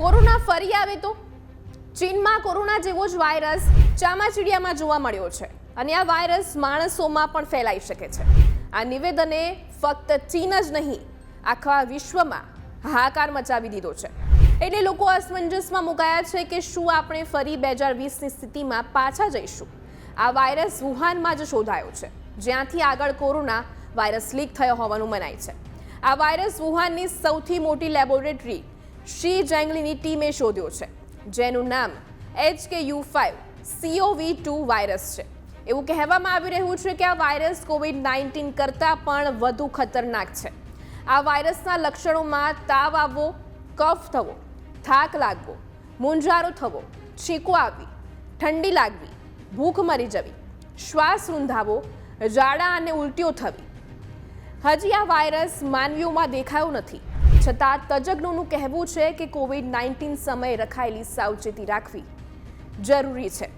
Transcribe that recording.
Corona ફરી આવે તો? ચીનમાં કોરોના જેવો જ વાયરસ ચામાચીડિયામાં જોવા મળ્યો છે. અને આ વાયરસ માણસોમાં પણ ફેલાઈ શકે છે. આ નિવેદને ફક્ત ચીન જ નહીં, આખા વિશ્વમાં હાહાકાર મચાવી દીધો છે. એટલે લોકો અસમંજસમાં મુકાયા છે કે શું આપણે ફરી બે હજાર વીસની સ્થિતિમાં પાછા જઈશું? આ વાયરસ વુહાનમાં જ શોધાયો છે. જ્યાંથી આગળ કોરોના વાયરસ લીક થયો હોવાનું મનાય છે. આ વાયરસ વુહાનની સૌથી મોટી લેબોરેટરી શી જેંગલીની ટીમે શોધ્યો છે, જેનું નામ H K U five CoV two virus છે. એવું કહેવામાં આવી રહ્યું છે કે આ વાયરસ કોવિડ નાઇન્ટીન કરતાં પણ વધુ ખતરનાક છે. આ વાયરસના લક્ષણોમાં તાવ આવવો, કફ થવો, થાક લાગવો, મૂંઝારો થવો છીકો આવવી ઠંડી લાગવી, ભૂખ મરી જવી, શ્વાસ રૂંધાવો, ઝાડા અને ઉલટીઓ થવી. હજી આ વાયરસ માનવીઓમાં દેખાયો નથી. છતાં તજજ્ઞોનું કહેવું છે કે કોવિડ નાઇન્ટીન સમયે રખાયેલી સાવચેતી રાખવી જરૂરી છે.